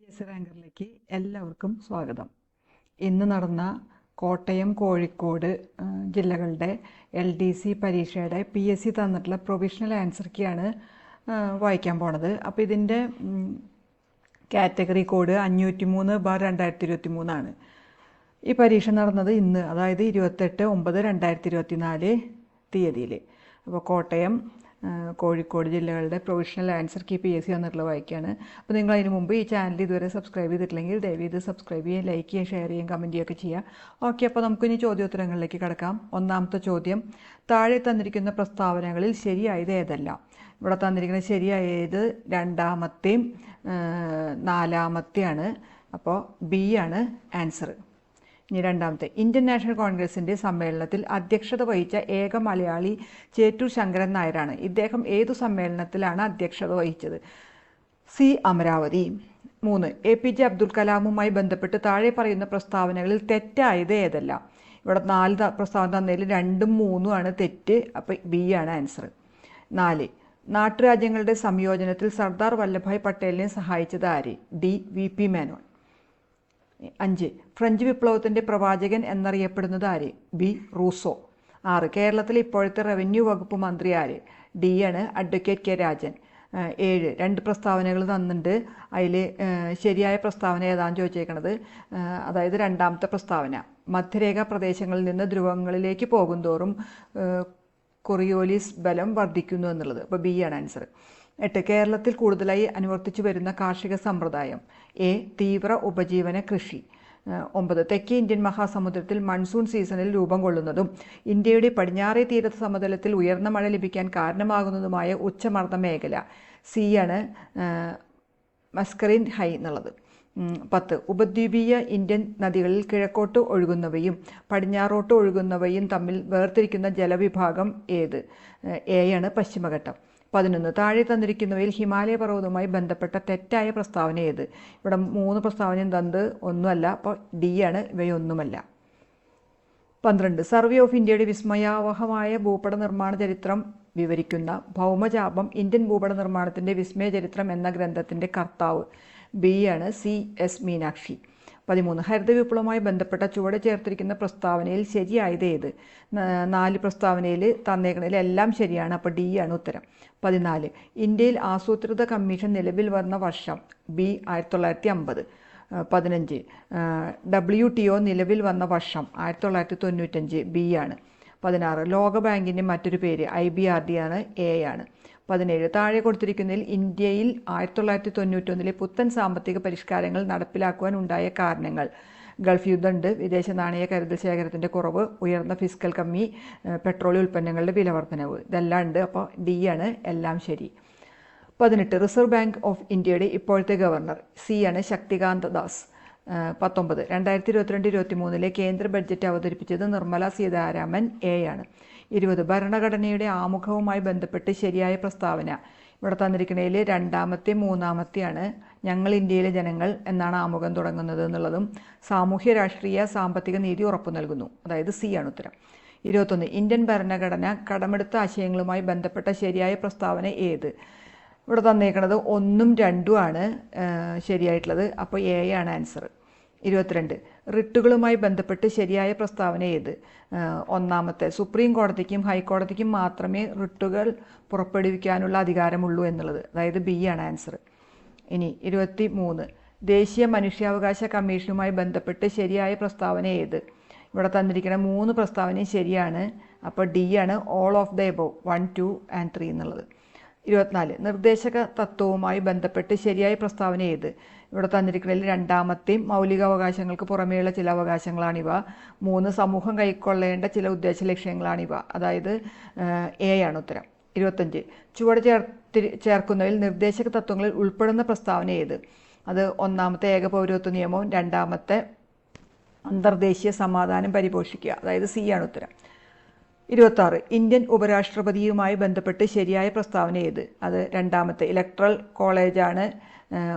S റാങ്കറിലേക്ക് എല്ലാവർക്കും സ്വാഗതം. ഇന്ന് നടന്ന കോട്ടയം കോഴിക്കോട് ജില്ലകളുടെ എൽ ഡി സി പരീക്ഷയുടെ പി എസ് സി തന്നിട്ടുള്ള പ്രൊവിഷണൽ ആൻസർ വായിക്കാൻ പോണത്. അപ്പോൾ ഇതിന്റെ കാറ്റഗറി കോഡ് അഞ്ഞൂറ്റി മൂന്ന് ബാർ രണ്ടായിരത്തി ഇരുപത്തി മൂന്നാണ് ഈ പരീക്ഷ നടന്നത് ഇന്ന് അതായത് ഇരുപത്തെട്ട് ഒമ്പത് രണ്ടായിരത്തി ഇരുപത്തി നാല് തീയതിയിൽ അപ്പോൾ കോട്ടയം കോഴിക്കോട് ജില്ലകളുടെ provisional answer key P S C വന്നിട്ടുള്ള വായിക്കുകയാണ് അപ്പോൾ നിങ്ങൾ അതിന് മുമ്പ് ഈ ചാനൽ ഇതുവരെ സബ്സ്ക്രൈബ് ചെയ്തിട്ടില്ലെങ്കിൽ ദയവ് ഇത് സബ്സ്ക്രൈബ് ചെയ്യുക ലൈക്ക് ചെയ്യുക ഷെയർ ചെയ്യുക കമന്റ് ചെയ്യുകയൊക്കെ ചെയ്യുക ഓക്കെ അപ്പോൾ നമുക്കിനി ചോദ്യോത്തരങ്ങളിലേക്ക് കിടക്കാം. ഒന്നാമത്തെ ചോദ്യം താഴെ തന്നിരിക്കുന്ന പ്രസ്താവനകളിൽ ശരിയായത് ഏതല്ല? ഇവിടെ തന്നിരിക്കുന്ന ശരിയായത് രണ്ടാമത്തെയും നാലാമത്തെയാണ്. അപ്പോൾ ബി ആണ് ആൻസർ ഇനി രണ്ടാമത്തെ. ഇന്ത്യൻ നാഷണൽ കോൺഗ്രസിന്റെ സമ്മേളനത്തിൽ അധ്യക്ഷത വഹിച്ച ഏക മലയാളി ചേറ്റൂർ ശങ്കരൻ നായരാണ്. ഇദ്ദേഹം ഏതു സമ്മേളനത്തിലാണ് അധ്യക്ഷത വഹിച്ചത്? സി. അമരാവതി. മൂന്ന്. എ. പി. ജെ. അബ്ദുൽ കലാമുമായി ബന്ധപ്പെട്ട് താഴെ പറയുന്ന പ്രസ്താവനകളിൽ തെറ്റായത് ഏതെല്ലാം? ഇവിടെ നാല് പ്രസ്താവന തന്നതിൽ രണ്ടും മൂന്നും ആണ് തെറ്റ് അപ്പോൾ ബി ആണ് ആൻസർ. നാല്. നാട്ടുരാജ്യങ്ങളുടെ സംയോജനത്തിൽ സർദാർ വല്ലഭായ് പട്ടേലിനെ സഹായിച്ചത് ആര്? ഡി. വി. പി. മേനോൻ. അഞ്ച്. ഫ്രഞ്ച് വിപ്ലവത്തിന്റെ പ്രവാചകൻ എന്നറിയപ്പെടുന്നത് ആര്? ബി. റൂസോ. ആറ്. കേരളത്തിലെ ഇപ്പോഴത്തെ റവന്യൂ വകുപ്പ് മന്ത്രി ആര്? ഡി. ആണ്. Advocate K. രാജൻ. ഏഴ്. രണ്ട് പ്രസ്താവനകൾ തന്നിട്ടുണ്ട്. അതിൽ ശരിയായ പ്രസ്താവന ഏതാണെന്ന് ചോദിച്ചേക്കണത്? അതായത് രണ്ടാമത്തെ പ്രസ്താവന. മധ്യരേഖ പ്രദേശങ്ങളിൽ നിന്ന് ധ്രുവങ്ങളിലേക്ക് പോകുന്തോറും കൊറിയോലിസ് ബലം വർദ്ധിക്കുന്നു എന്നുള്ളത്. അപ്പോൾ ബി ആണ് ആൻസർ എട്ട് കേരളത്തിൽ കൂടുതലായി അനുവർത്തിച്ചു വരുന്ന കാർഷിക സമ്പ്രദായം. എ തീവ്ര ഉപജീവന കൃഷി. ഒമ്പത് തെക്കേ ഇന്ത്യൻ മഹാസമുദ്രത്തിൽ മൺസൂൺ സീസണിൽ രൂപം കൊള്ളുന്നതും ഇന്ത്യയുടെ പടിഞ്ഞാറേ തീരത്ത് സമതലത്തിൽ ഉയർന്ന മഴ ലഭിക്കാൻ കാരണമാകുന്നതുമായ ഉച്ചമർദ്ദ മേഖല. സി ആണ് മസ്കറിൻ ഹൈ എന്നുള്ളത്. പത്ത് ഉപദ്വീപീയ ഇന്ത്യൻ നദികളിൽ കിഴക്കോട്ട് ഒഴുകുന്നവയും പടിഞ്ഞാറോട്ട് ഒഴുകുന്നവയും തമ്മിൽ വേർതിരിക്കുന്ന ജലവിഭാഗം ഏത്? എയാണ് പശ്ചിമഘട്ടം. പതിനൊന്ന്. താഴെ തന്നിരിക്കുന്നവയിൽ ഹിമാലയ പർവതവുമായി ബന്ധപ്പെട്ട തെറ്റായ പ്രസ്താവന ഏത്? ഇവിടെ മൂന്ന് പ്രസ്താവനയും തന്നത് ഒന്നുമല്ല അപ്പോൾ ഡി ആണ് ഇവയൊന്നുമല്ല. പന്ത്രണ്ട്. സർവേ ഓഫ് ഇന്ത്യയുടെ വിസ്മയാവഹമായ ഭൂപട നിർമ്മാണ ചരിത്രം വിവരിക്കുന്ന ഭൗമചാപം ഇന്ത്യൻ ഭൂപട നിർമ്മാണത്തിന്റെ വിസ്മയ ചരിത്രം എന്ന ഗ്രന്ഥത്തിന്റെ കർത്താവ് ബി ആണ് സി എസ് മീനാക്ഷി. പതിമൂന്ന്. ഹരിത വിപ്ലവവുമായി ബന്ധപ്പെട്ട ചുവടെ ചേർത്തിരിക്കുന്ന പ്രസ്താവനയിൽ ശരിയായത് ഏത്? നാല് പ്രസ്താവനയിൽ തന്നേക്കണതിൽ എല്ലാം ശരിയാണ്. അപ്പോൾ ഡി ആണ് ഉത്തരം. പതിനാല്. ഇന്ത്യയിൽ ആസൂത്രിത കമ്മീഷൻ നിലവിൽ വന്ന വർഷം ബി ആയിരത്തി തൊള്ളായിരത്തി അമ്പത് പതിനഞ്ച് ഡബ്ല്യു ടി ഒ നിലവിൽ വന്ന വർഷം ആയിരത്തി തൊള്ളായിരത്തി തൊണ്ണൂറ്റഞ്ച് ബി ആണ്. പതിനാറ്. ലോകബാങ്കിന്റെ മറ്റൊരു പേര് ഐ ബി ആർ ഡി ആണ് എ ആണ്. പതിനേഴ്. താഴെ കൊടുത്തിരിക്കുന്നതിൽ ഇന്ത്യയിൽ ആയിരത്തി തൊള്ളായിരത്തി തൊണ്ണൂറ്റൊന്നിലെ പുത്തൻ സാമ്പത്തിക പരിഷ്കാരങ്ങൾ നടപ്പിലാക്കുവാൻ ഉണ്ടായ കാരണങ്ങൾ. ഗൾഫ് യുദ്ധമുണ്ട്. വിദേശ നാണയ കരുതൽ ശേഖരത്തിന്റെ കുറവ് ഉയർന്ന ഫിസിക്കൽ കമ്മി പെട്രോളിയം ഉൽപ്പന്നങ്ങളുടെ വില വർധനവ് ഇതെല്ലാം ഉണ്ട്. അപ്പോൾ ഡി ആണ്. എല്ലാം ശരി. പതിനെട്ട്. റിസർവ് ബാങ്ക് ഓഫ് ഇന്ത്യയുടെ ഇപ്പോഴത്തെ ഗവർണർ. സി ആണ് ശക്തികാന്ത ദാസ്. പത്തൊമ്പത്. രണ്ടായിരത്തി ഇരുപത്തിരണ്ട് ഇരുപത്തി മൂന്നിലെ കേന്ദ്ര ബഡ്ജറ്റ് അവതരിപ്പിച്ചത് നിർമ്മല സീതാരാമൻ എ ആണ്. ഇരുപത് ഭരണഘടനയുടെ ആമുഖവുമായി ബന്ധപ്പെട്ട് ശരിയായ പ്രസ്താവന. ഇവിടെ തന്നിരിക്കുന്നതിൽ രണ്ടാമത്തെ മൂന്നാമത്തെയാണ് ഞങ്ങൾ ഇന്ത്യയിലെ ജനങ്ങൾ എന്നാണ് ആമുഖം തുടങ്ങുന്നത് എന്നുള്ളതും സാമൂഹ്യ രാഷ്ട്രീയ സാമ്പത്തിക നീതി ഉറപ്പു നൽകുന്നു. അതായത് സി ആണ് ഉത്തരം. ഇരുപത്തൊന്ന് ഇന്ത്യൻ ഭരണഘടന കടമെടുത്ത ആശയങ്ങളുമായി ബന്ധപ്പെട്ട ശരിയായ പ്രസ്താവന ഏത്? ഇവിടെ തന്നേക്കുന്നത് ഒന്നും രണ്ടും ആണ് ശരിയായിട്ടുള്ളത്. അപ്പോൾ എ ആണ് ആൻസർ ഇരുപത്തിരണ്ട്. റിട്ടുകളുമായി ബന്ധപ്പെട്ട് ശരിയായ പ്രസ്താവന ഏത്? ഒന്നാമത്തെ സുപ്രീം കോടതിക്കും ഹൈക്കോടതിക്കും മാത്രമേ റിട്ടുകൾ പുറപ്പെടുവിക്കാനുള്ള അധികാരമുള്ളൂ എന്നുള്ളത്. അതായത് ബി ആണ് ആൻസർ. ഇനി ഇരുപത്തി മൂന്ന് ദേശീയ മനുഷ്യാവകാശ കമ്മീഷനുമായി ബന്ധപ്പെട്ട് ശരിയായ പ്രസ്താവന ഏത്? ഇവിടെ തന്നിരിക്കുന്ന മൂന്ന് പ്രസ്താവനയും ശരിയാണ്. അപ്പോൾ ഡി ആണ് all of the above one two and three എന്നുള്ളത്. ഇരുപത്തിനാല്. നിർദ്ദേശക തത്വവുമായി ബന്ധപ്പെട്ട് ശരിയായ പ്രസ്താവന ഏത്? ഇവിടെ തന്നിരിക്കുന്നതിൽ രണ്ടാമത്തെയും മൗലികാവകാശങ്ങൾക്ക് പുറമേയുള്ള ചില അവകാശങ്ങളാണിവ. മൂന്ന് സമൂഹം കൈക്കൊള്ളേണ്ട ചില ഉദ്ദേശ ലക്ഷ്യങ്ങളാണിവ. അതായത് എ ആണ് ഉത്തരം. ഇരുപത്തഞ്ച് ചുവട് ചേർത്തി ചേർക്കുന്നതിൽ നിർദ്ദേശക തത്വങ്ങളിൽ ഉൾപ്പെടുന്ന പ്രസ്താവന ഏത്? അത് ഒന്നാമത്തെ ഏകപൗരത്വ നിയമവും രണ്ടാമത്തെ അന്തർദേശീയ സമാധാനം പരിപോഷിക്കുക. അതായത് സി ആണ് ഉത്തരം. ഇരുപത്താറ്. ഇന്ത്യൻ ഉപരാഷ്ട്രപതിയുമായി ബന്ധപ്പെട്ട് ശരിയായ പ്രസ്താവന ഏത്? അത് രണ്ടാമത്തെ ഇലക്ട്രൽ കോളേജാണ്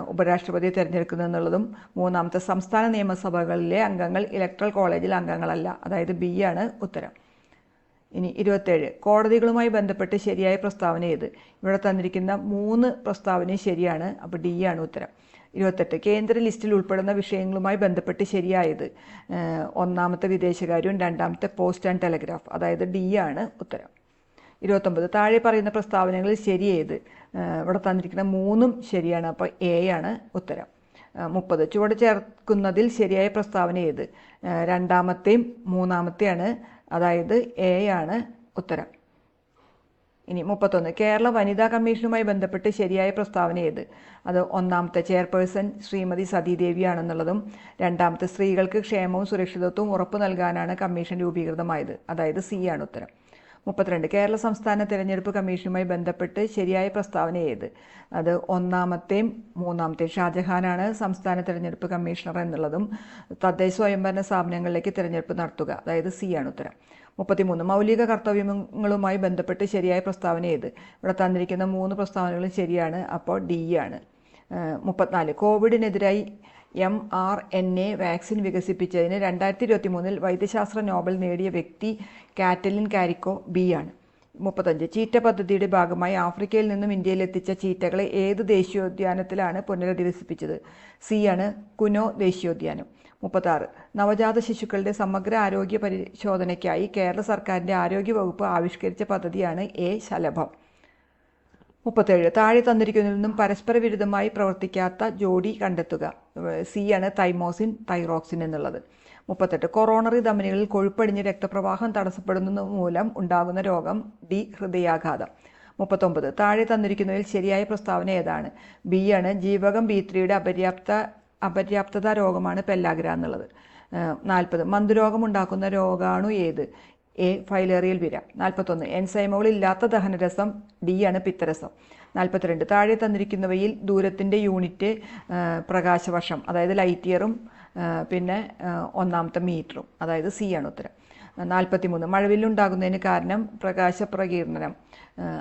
ഉപരാഷ്ട്രപതിയെ തിരഞ്ഞെടുക്കുന്നത് എന്നുള്ളതും മൂന്നാമത്തെ സംസ്ഥാന നിയമസഭകളിലെ അംഗങ്ങൾ ഇലക്ട്രൽ കോളേജിൽ അംഗങ്ങളല്ല. അതായത് ബി ആണ് ഉത്തരം. ഇനി ഇരുപത്തേഴ്. കോടതികളുമായി ബന്ധപ്പെട്ട് ശരിയായ പ്രസ്താവന ഏത്? ഇവിടെ തന്നിരിക്കുന്ന മൂന്ന് പ്രസ്താവനയും ശരിയാണ്. അപ്പോൾ ഡി ആണ് ഉത്തരം. ഇരുപത്തെട്ട്. കേന്ദ്ര ലിസ്റ്റിൽ ഉൾപ്പെടുന്ന വിഷയങ്ങളുമായി ബന്ധപ്പെട്ട് ശരിയായത് ഒന്നാമത്തെ വിദേശകാര്യവും രണ്ടാമത്തെ പോസ്റ്റ് ആൻഡ് ടെലഗ്രാഫ്. അതായത് ഡി ആണ് ഉത്തരം. ഇരുപത്തൊമ്പത്. താഴെ പറയുന്ന പ്രസ്താവനകളിൽ ശരി ഇവിടെ തന്നിരിക്കുന്ന മൂന്നും ശരിയാണ്. അപ്പോൾ എ ആണ് ഉത്തരം. മുപ്പത്. ചുവട് ചേർക്കുന്നതിൽ ശരിയായ പ്രസ്താവന ഏത്? രണ്ടാമത്തെയും മൂന്നാമത്തെയാണ് അതായത് എ ആണ് ഉത്തരം. ഇനി മുപ്പത്തൊന്ന്. കേരള വനിതാ കമ്മീഷനുമായി ബന്ധപ്പെട്ട് ശരിയായ പ്രസ്താവന ഏത്? അത് ഒന്നാമത്തെ ചെയർപേഴ്സൺ ശ്രീമതി സതീദേവിയാണെന്നുള്ളതും രണ്ടാമത്തെ സ്ത്രീകൾക്ക് ക്ഷേമവും സുരക്ഷിതത്വവും ഉറപ്പു നൽകാനാണ് കമ്മീഷൻ രൂപീകൃതമായത്. അതായത് സി ആണ് ഉത്തരം. മുപ്പത്തിരണ്ട്. കേരള സംസ്ഥാന തിരഞ്ഞെടുപ്പ് കമ്മീഷനുമായി ബന്ധപ്പെട്ട് ശരിയായ പ്രസ്താവന ഏത് അത് ഒന്നാമത്തെയും മൂന്നാമത്തെയും ഷാജഹാനാണ് സംസ്ഥാന തിരഞ്ഞെടുപ്പ് കമ്മീഷണർ എന്നുള്ളതും തദ്ദേശ സ്വയംഭരണ സ്ഥാപനങ്ങളിലേക്ക് തിരഞ്ഞെടുപ്പ് നടത്തുക. അതായത് സി ആണ് ഉത്തരം. മുപ്പത്തിമൂന്ന്. മൗലിക കർത്തവ്യങ്ങളുമായി ബന്ധപ്പെട്ട് ശരിയായ പ്രസ്താവന ഏത് ഇവിടെ തന്നിരിക്കുന്ന മൂന്ന് പ്രസ്താവനകളും ശരിയാണ്. അപ്പോൾ ഡി ആണ്. മുപ്പത്തിനാല്. കോവിഡിനെതിരായി M R N A vaccine വികസിപ്പിച്ചതിന് രണ്ടായിരത്തി ഇരുപത്തി മൂന്നിൽ വൈദ്യശാസ്ത്ര നോബൽ നേടിയ വ്യക്തി കാറ്റലിൻ കാരിക്കോ ബി ആണ്. മുപ്പത്തഞ്ച്. ചീറ്റ പദ്ധതിയുടെ ഭാഗമായി ആഫ്രിക്കയിൽ നിന്നും ഇന്ത്യയിലെത്തിച്ച ചീറ്റകളെ ഏത് ദേശീയോദ്യാനത്തിലാണ് പുനരധിവസിപ്പിച്ചത്? സി ആണ് കുനോ ദേശീയോദ്യാനം. മുപ്പത്താറ്. നവജാത ശിശുക്കളുടെ സമഗ്ര ആരോഗ്യ പരിശോധനയ്ക്കായി കേരള സർക്കാരിന്റെ ആരോഗ്യ വകുപ്പ് ആവിഷ്കരിച്ച പദ്ധതിയാണ് എ ശലഭം. മുപ്പത്തേഴ്. താഴെ തന്നിരിക്കുന്നതിൽ നിന്നും പരസ്പര വിരുദ്ധമായി പ്രവർത്തിക്കാത്ത ജോഡി കണ്ടെത്തുക. സി ആണ് തൈമോസിൻ തൈറോക്സിൻ എന്നുള്ളത്. മുപ്പത്തെട്ട്. കൊറോണറി ധമനികളിൽ കൊഴുപ്പടിഞ്ഞ് രക്തപ്രവാഹം തടസ്സപ്പെടുന്നത് മൂലം ഉണ്ടാകുന്ന രോഗം ഡി ഹൃദയാഘാതം. മുപ്പത്തൊമ്പത്. താഴെ തന്നിരിക്കുന്നതിൽ ശരിയായ പ്രസ്താവന ഏതാണ്? ബി ആണ് ജീവകം ബി ത്രീയുടെ അപര്യാപ്ത അപര്യാപ്തത രോഗമാണ് പെല്ലാഗ്ര എന്നുള്ളത്. നാൽപ്പത്. മന്ദുരോഗം ഉണ്ടാക്കുന്ന രോഗാണു ഏത്? എ ഫൈലേറിയൽ വിര. നാൽപ്പത്തൊന്ന് എൻസൈമുകൾ ഇല്ലാത്ത ദഹനരസം. ഡി ആണ് പിത്തരസം. നാൽപ്പത്തിരണ്ട് താഴെ തന്നിരിക്കുന്നവയിൽ ദൂരത്തിന്റെ യൂണിറ്റ് പ്രകാശവർഷം അതായത് ലൈറ്റ് ഇയറും പിന്നെ ഒന്നാമത്തെ മീറ്ററും. അതായത് സി ആണ് ഉത്തരം. നാൽപ്പത്തിമൂന്ന് മഴവില്ലുണ്ടാകുന്നതിന് കാരണം പ്രകാശപ്രകീർണനം പ്രകീർണനം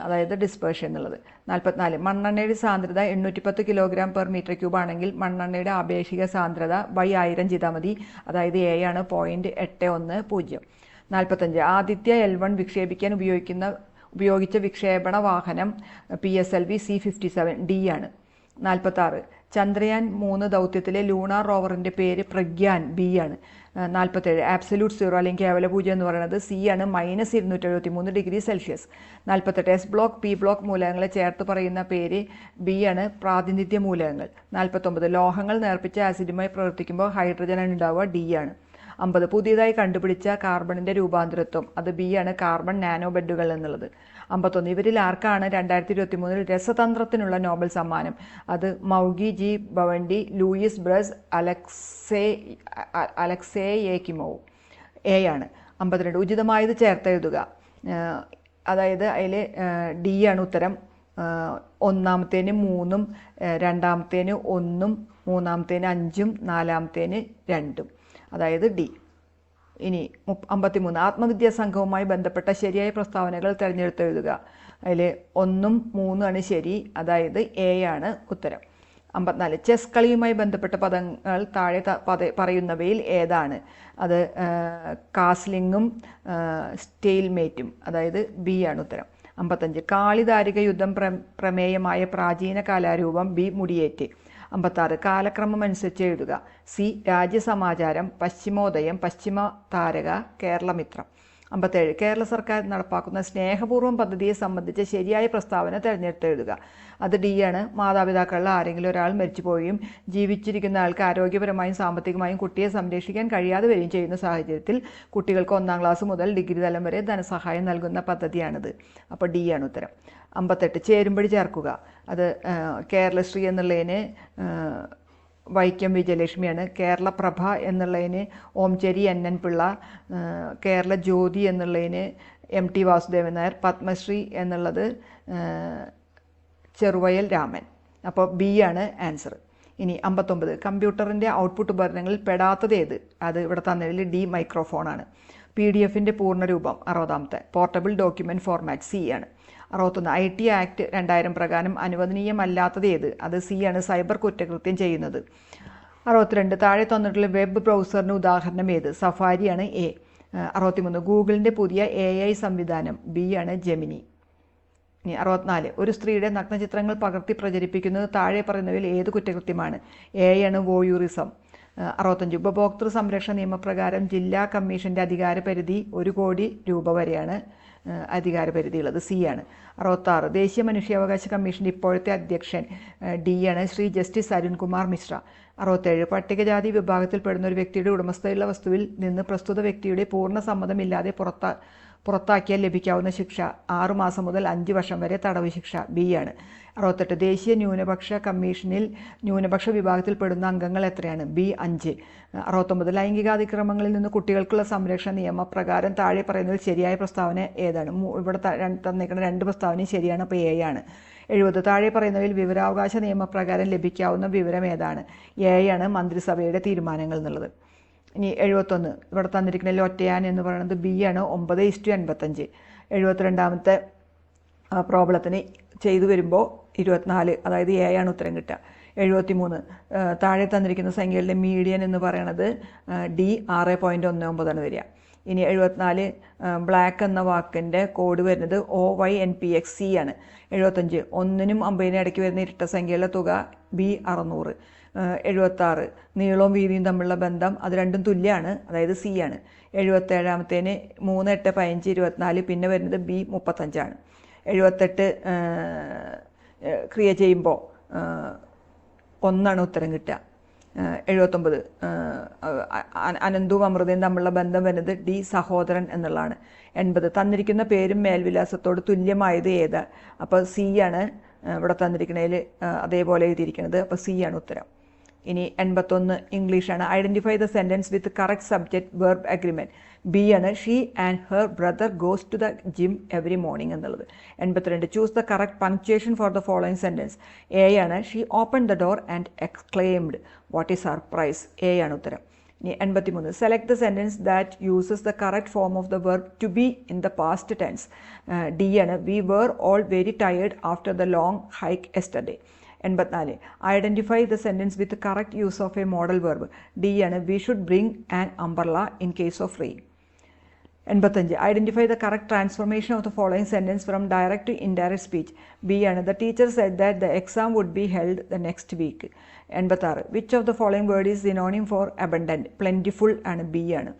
അതായത് ഡിസ്പേർഷൻ എന്നുള്ളത്. നാൽപ്പത്തിനാല് മണ്ണെണ്ണയുടെ സാന്ദ്രത എണ്ണൂറ്റി പത്ത് കിലോഗ്രാം പെർ മീറ്റർ ക്യൂബ് ആണെങ്കിൽ മണ്ണെണ്ണയുടെ ആപേക്ഷിക സാന്ദ്രത വൈ ആയിരം ചെയ്താൽ മതി. അതായത് എ ആണ് പോയിന്റ് എട്ട് ഒന്ന് പൂജ്യം. നാൽപ്പത്തഞ്ച്. ആദിത്യ എൽ വൺ വിക്ഷേപിക്കാൻ ഉപയോഗിക്കുന്ന ഉപയോഗിച്ച വിക്ഷേപണ വാഹനം P S L V C fifty seven D ആണ്. നാൽപ്പത്താറ്. ചന്ദ്രയാൻ മൂന്ന് ദൗത്യത്തിലെ ലൂണാർ റോവറിന്റെ പേര് പ്രഗ്യാൻ ബി ആണ്. നാൽപ്പത്തേഴ്. ആബ്സല്യൂട്ട് സീറോ അല്ലെങ്കിൽ കേവല പൂജ്യം എന്ന് പറയുന്നത് സി ആണ് മൈനസ് ഇരുന്നൂറ്റി എഴുപത്തി മൂന്ന് ഡിഗ്രി സെൽഷ്യസ്. നാൽപ്പത്തെട്ട്. എസ് ബ്ലോക്ക് പി ബ്ലോക്ക് മൂലകങ്ങളെ ചേർത്ത് പറയുന്ന പേര് ബി ആണ് പ്രാതിനിധ്യ മൂലകങ്ങൾ. നാൽപ്പത്തൊമ്പത്. ലോഹങ്ങൾ നേർപ്പിച്ച ആസിഡുമായി പ്രവർത്തിക്കുമ്പോൾ ഹൈഡ്രജൻ ഉണ്ടാവുക ഡി ആണ്. അമ്പത് പുതിയതായി കണ്ടുപിടിച്ച കാർബണിന്റെ രൂപാന്തരത്വം. അത് ബി ആണ് കാർബൺ നാനോ ബെഡുകൾ എന്നുള്ളത്. അമ്പത്തൊന്ന് ഇവരിൽ ആർക്കാണ് രണ്ടായിരത്തി ഇരുപത്തി മൂന്നിൽ രസതന്ത്രത്തിനുള്ള നോബൽ സമ്മാനം? അത് Moungi G Bawendi Louis Brus Alexei Alexei Yekimov A ആണ്. അമ്പത്തിരണ്ട് ഉചിതമായത് ചേർത്തെഴുതുക. അതായത് അതിൽ ഡി ആണ് ഉത്തരം. ഒന്നാമത്തേന് മൂന്നും രണ്ടാമത്തേന് ഒന്നും മൂന്നാമത്തേന് അഞ്ചും നാലാമത്തേന് രണ്ടും. അതായത് ഡി. ഇനി അമ്പത്തിമൂന്ന്. ആത്മവിദ്യാ സംഘവുമായി ബന്ധപ്പെട്ട ശരിയായ പ്രസ്താവനകൾ തിരഞ്ഞെടുത്തെഴുതുക അതിൽ ഒന്നും മൂന്നും ആണ് ശരി. അതായത് എ ആണ് ഉത്തരം. അമ്പത്തിനാല്. ചെസ് കളിയുമായി ബന്ധപ്പെട്ട പദങ്ങൾ താഴെ പറയുന്നവയിൽ ഏതാണ്? അത് കാസ്ലിങ്ങും സ്റ്റെയിൽമേറ്റും അതായത് ബി ആണ് ഉത്തരം. അമ്പത്തഞ്ച്. കാളിദാരിക യുദ്ധം പ്ര പ്രമേയമായ പ്രാചീന കലാരൂപം ബി മുടിയേറ്റ്. അമ്പത്താറ്. കാലക്രമം അനുസരിച്ച് എഴുതുക. സി. രാജ്യസമാചാരം പശ്ചിമോദയം പശ്ചിമ താരക കേരളമിത്രം. അമ്പത്തേഴ്. കേരള സർക്കാർ നടപ്പാക്കുന്ന സ്നേഹപൂർവം പദ്ധതിയെ സംബന്ധിച്ച് ശരിയായ പ്രസ്താവന തിരഞ്ഞെടുത്ത് എഴുതുക. അത് ഡി ആണ്. മാതാപിതാക്കളിൽ ആരെങ്കിലും ഒരാൾ മരിച്ചു പോവുകയും ജീവിച്ചിരിക്കുന്ന ആൾക്ക് ആരോഗ്യപരമായും സാമ്പത്തികമായും കുട്ടിയെ സംരക്ഷിക്കാൻ കഴിയാതെ വരികയും ചെയ്യുന്ന സാഹചര്യത്തിൽ കുട്ടികൾക്ക് ഒന്നാം ക്ലാസ് മുതൽ ഡിഗ്രി തലം വരെ ധനസഹായം നൽകുന്ന പദ്ധതിയാണിത്. അപ്പോൾ ഡി ആണ് ഉത്തരം. അമ്പത്തെട്ട്. ചേരുമ്പടി ചേർക്കുക. അത് കേരളശ്രീ എന്നുള്ളതിന് വൈക്കം വിജയലക്ഷ്മിയാണ്. കേരളപ്രഭ എന്നുള്ളതിന് ഓംചേരി എൻ എൻ പിള്ള കേരള ജ്യോതി എന്നുള്ളതിന് എം ടി വാസുദേവൻ നായർ പത്മശ്രീ എന്നുള്ളത് ചെറുവയൽ രാമൻ. അപ്പോൾ ബി ആണ് ആൻസർ ഇനി അമ്പത്തൊമ്പത് കമ്പ്യൂട്ടറിന്റെ ഔട്ട്പുട്ട് ഉപകരണങ്ങളിൽ പെടാത്തത് ഏത്? അത് ഇവിടെ തന്നതിൽ ഡി മൈക്രോഫോണാണ്. പി ഡി എഫിന്റെ പൂർണരൂപം അറുപതാമത്തെ. പോർട്ടബിൾ ഡോക്യുമെന്റ് ഫോർമാറ്റ് സി ആണ്. അറുപത്തൊന്ന്. ഐ ടി ആക്ട് രണ്ടായിരം പ്രകാരം അനുവദനീയമല്ലാത്തത് ഏത്? അത് സി ആണ് സൈബർ കുറ്റകൃത്യം ചെയ്യുന്നത്. അറുപത്തിരണ്ട്. താഴെ തന്നിട്ടുള്ള വെബ് ബ്രൗസറിന് ഉദാഹരണം ഏത്? സഫാരിയാണ് എ. അറുപത്തിമൂന്ന്. ഗൂഗിളിന്റെ പുതിയ എ ഐ സംവിധാനം. ബി ആണ് ജെമിനി. ഇനി അറുപത്തിനാല്. ഒരു സ്ത്രീയുടെ നഗ്നചിത്രങ്ങൾ പകർത്തി പ്രചരിപ്പിക്കുന്നത് താഴെ പറയുന്നവയിൽ ഏത് കുറ്റകൃത്യമാണ്? എ ആണ് വോയൂറിസം. അറുപത്തഞ്ച്. ഉപഭോക്തൃ സംരക്ഷണ നിയമപ്രകാരം ജില്ലാ കമ്മീഷന്റെ അധികാര പരിധി ഒരു കോടി രൂപ വരെയാണ് അധികാര അധികാരപരിധിയുള്ളത്. സി ആണ്. അറുപത്താറ്. ദേശീയ മനുഷ്യാവകാശ കമ്മീഷന്റെ ഇപ്പോഴത്തെ അധ്യക്ഷൻ ഡി ആണ് ശ്രീ ജസ്റ്റിസ് അരുൺകുമാർ മിശ്ര. അറുപത്തേഴ്. പട്ടികജാതി വിഭാഗത്തിൽപ്പെടുന്ന ഒരു വ്യക്തിയുടെ ഉടമസ്ഥതയിലുള്ള വസ്തുവിൽ നിന്ന് പ്രസ്തുത വ്യക്തിയുടെ പൂർണ സമ്മതമില്ലാതെ പുറത്താ പുറത്താക്കിയാൽ ലഭിക്കാവുന്ന ശിക്ഷ ആറുമാസം മുതൽ അഞ്ച് വർഷം വരെ തടവ് ശിക്ഷ ബി ആണ്. അറുപത്തെട്ട് ദേശീയ ന്യൂനപക്ഷ കമ്മീഷനിൽ ന്യൂനപക്ഷ വിഭാഗത്തിൽ പെടുന്ന അംഗങ്ങൾ എത്രയാണ്? ബി അഞ്ച്. അറുപത്തൊമ്പത് ലൈംഗികാതിക്രമങ്ങളിൽ നിന്ന് കുട്ടികൾക്കുള്ള സംരക്ഷണ നിയമപ്രകാരം താഴെ പറയുന്നതിൽ ശരിയായ പ്രസ്താവന ഏതാണ്? ഇവിടെ തന്നിരിക്കുന്ന രണ്ട് പ്രസ്താവനയും ശരിയാണ് അപ്പോൾ എ ആണ്. എഴുപത് താഴെ പറയുന്നവയിൽ വിവരാവകാശ നിയമപ്രകാരം ലഭിക്കാവുന്ന വിവരം ഏതാണ്? എ ആണ് മന്ത്രിസഭയുടെ തീരുമാനങ്ങൾ എന്നുള്ളത്. ഇനി എഴുപത്തൊന്ന്. ഇവിടെ തന്നിരിക്കുന്ന ലോറ്റയാൻ എന്ന് പറയുന്നത് ബി ആണ്. ഒമ്പത് ഇസ്റ്റു എൺപത്തഞ്ച്. എഴുപത്തിരണ്ടാമത്തെ പ്രോബ്ലത്തിന് ചെയ്തു വരുമ്പോൾ ഇരുപത്തിനാല് അതായത് എ ആണ് ഉത്തരം കിട്ടുക. എഴുപത്തി മൂന്ന് താഴെ തന്നിരിക്കുന്ന സംഖ്യകളുടെ മീഡിയൻ എന്ന് പറയുന്നത് ഡി ആറ് പോയിന്റ് ഒന്ന് ഒമ്പതാണ് വരിക. ഇനി എഴുപത്തിനാല് ബ്ലാക്ക് എന്ന വാക്കിന്റെ കോഡ് വരുന്നത് O Y N P X C ആണ്. എഴുപത്തഞ്ച്. ഒന്നിനും അമ്പതിനും ഇടയ്ക്ക് വരുന്ന ഇരട്ട സംഖ്യകളുടെ തുക ബി അറുന്നൂറ്. എഴുപത്താറ്. നീളവും വീതിയും തമ്മിലുള്ള ബന്ധം അത് രണ്ടും തുല്യമാണ് അതായത് സി ആണ്. എഴുപത്തേഴാമത്തേന് മൂന്ന് എട്ട് പതിനഞ്ച് ഇരുപത്തിനാല് പിന്നെ വരുന്നത് ബി മുപ്പത്തഞ്ചാണ്. എഴുപത്തെട്ട് ക്രിയ ചെയ്യുമ്പോൾ ഒന്നാണ് ഉത്തരം കിട്ടുക. എഴുപത്തൊമ്പത് അനന്തവും അമൃതയും തമ്മിലുള്ള ബന്ധം വരുന്നത് ഡി സഹോദരൻ എന്നുള്ളതാണ്. എൺപത് തന്നിരിക്കുന്ന പേരും മേൽവിലാസത്തോട് തുല്യമായത് ഏത്? അപ്പോൾ സി ആണ് ഇവിടെ തന്നിരിക്കുന്നതിൽ അതേപോലെ എഴുതിയിരിക്കുന്നത് അപ്പോൾ സി ആണ് ഉത്തരം. ഇനി എൺപത്തൊന്ന് ഇംഗ്ലീഷാണ്. Identify the sentence with correct subject verb agreement B ആണ് she and her brother goes to the gym every morning എന്നുള്ളത്. എൺപത്തിരണ്ട് choose the correct punctuation for the following sentence A ആണ് she open the door and exclaimed what is surprise A ആണ് ഉത്തരം. ഇനി എൺപത്തിമൂന്ന് select the sentence that uses the correct form of the verb to be in the past tense D ആണ് we were all very tired after the long hike yesterday എൺപത്തിനാല്. Identify the sentence with correct use of a modal verb D ആണ് we should bring an umbrella in case of rain എൺപത്തഞ്ച് identify the correct transformation of the following sentence from direct to indirect speech B ആണ് the teacher said that the exam would be held the next week എൺപത്താറ് which of the following word is synonym for abundant plentiful ആണ് B ആണ്.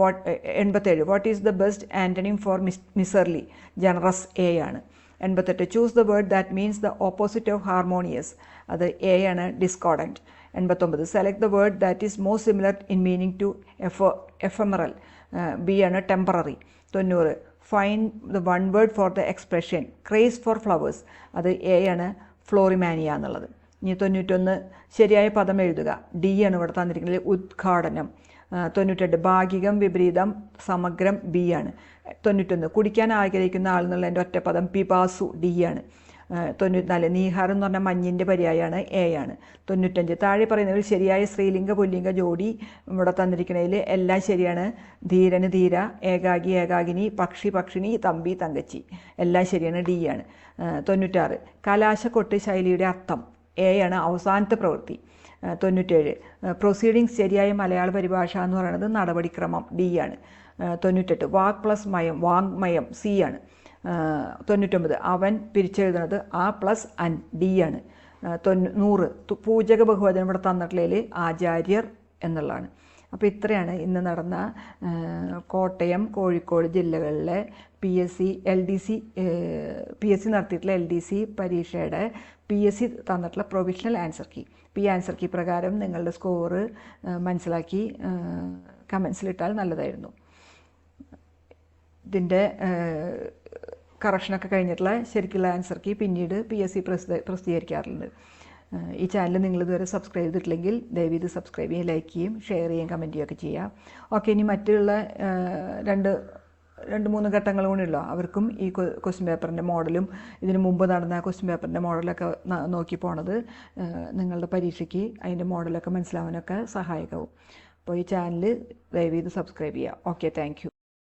What എൺപത്തേഴ് what is the best antonym for mis miserly generous A ആണ്. എൺപത്തെട്ട്. Choose the word that means the opposite of harmonious അത് A ആണ് discordant എൺപത്തൊമ്പത്. Select the word that is most similar in meaning to F ephemeral B ആണ് temporary തൊണ്ണൂറ്. Find the one word for the expression craze for flowers അത് A ആണ് floromania എന്നുള്ളത്. ഇനി തൊണ്ണൂറ്റൊന്ന്. ശരിയായ പദം എഴുതുക. ഡി ആണ് ഇവിടെ തന്നിരിക്കുന്നത് ഉദ്ഘാടനം. തൊണ്ണൂറ്റെട്ട് ഭാഗികം വിപരീതം സമഗ്രം ബി ആണ്. തൊണ്ണൂറ്റൊന്ന്. കുടിക്കാൻ ആഗ്രഹിക്കുന്ന ആൾ എന്നുള്ള എന്റെ ഒറ്റപ്പദം പിപാസു ഡി ആണ് തൊണ്ണൂറ്റിനാല്. നീഹാർ എന്ന് പറഞ്ഞാൽ മഞ്ഞിന്റെ പര്യായമാണ് എ ആണ്. തൊണ്ണൂറ്റഞ്ച്. താഴെ പറയുന്നതിൽ ശരിയായ സ്ത്രീലിംഗ പുല്ലിംഗ ജോഡി ഇവിടെ തന്നിരിക്കുന്നതിൽ എല്ലാം ശരിയാണ്. ധീരന് ധീര ഏകാഗി ഏകാഗിനി പക്ഷി പക്ഷിണി തമ്പി തങ്കച്ചി. എല്ലാം ശരിയാണ്. ഡി ആണ്. തൊണ്ണൂറ്റാറ്. കലാശക്കൊട്ട് ശൈലിയുടെ അർത്ഥം. എ ആണ് അവസാനത്തെ പ്രവൃത്തി. തൊണ്ണൂറ്റേഴ്. പ്രൊസീഡിങ്സ് ശരിയായ മലയാള പരിഭാഷ എന്ന് പറയുന്നത് നടപടിക്രമം ഡി ആണ്. തൊണ്ണൂറ്റെട്ട്. വാക് പ്ലസ് മയം വാങ്മയം സി ആണ്. തൊണ്ണൂറ്റൊമ്പത്. അവൻ പിരിച്ചെഴുതുന്നത് ആ പ്ലസ് അൻ ഡി ആണ്. തൊണ്ണൂ നൂറ്. പൂജക ബഹുവചനം ഇവിടെ തന്നിട്ടുള്ളതിൽ ആചാര്യർ എന്നുള്ളതാണ്. അപ്പോൾ ഇത്രയാണ് ഇന്ന് നടന്ന കോട്ടയം കോഴിക്കോട് ജില്ലകളിലെ P S C L D C P S C നടത്തിയിട്ടുള്ള എൽ ഡി സി പരീക്ഷയുടെ പി എസ് സി തന്നിട്ടുള്ള പ്രൊവിഷണൽ ആൻസർ കീ ഈ ആൻസർ കീ പ്രകാരം നിങ്ങളുടെ സ്കോറ് മനസ്സിലാക്കി കമൻസിലിട്ടാൽ നല്ലതായിരുന്നു. ഇതിന്റെ കറക്ഷനൊക്കെ കഴിഞ്ഞിട്ടുള്ള ശരിക്കുള്ള ആൻസർ കീ പിന്നീട് പി എസ് സി പ്രസിദ്ധ പ്രസിദ്ധീകരിക്കാറുണ്ട്. ഈ ചാനൽ നിങ്ങൾ ഇതുവരെ സബ്സ്ക്രൈബ് ചെയ്തിട്ടില്ലെങ്കിൽ ദയവ് ഇത് സബ്സ്ക്രൈബ് ചെയ്യുകയും ലൈക്ക് ചെയ്യും ഷെയർ ചെയ്യുകയും കമന്റ് ചെയ്യുകയൊക്കെ ചെയ്യുക ഓക്കെ ഇനി മറ്റുള്ള രണ്ട് രണ്ട് മൂന്ന് ഘട്ടങ്ങൾ കൂടിയുള്ളൂ. അവർക്കും ഈ ക്വസ്റ്റ്യൻ പേപ്പറിന്റെ മോഡലും ഇതിനു മുമ്പ് നടന്ന ക്വസ്റ്റ്യൻ പേപ്പറിന്റെ മോഡലൊക്കെ നോക്കി പോണത് നിങ്ങളുടെ പരീക്ഷയ്ക്ക് അതിന്റെ മോഡലൊക്കെ മനസ്സിലാവാനൊക്കെ സഹായകവും. അപ്പോൾ ഈ ചാനൽ ദയവ് ചെയ്ത് സബ്സ്ക്രൈബ് ചെയ്യുക ഓക്കെ താങ്ക്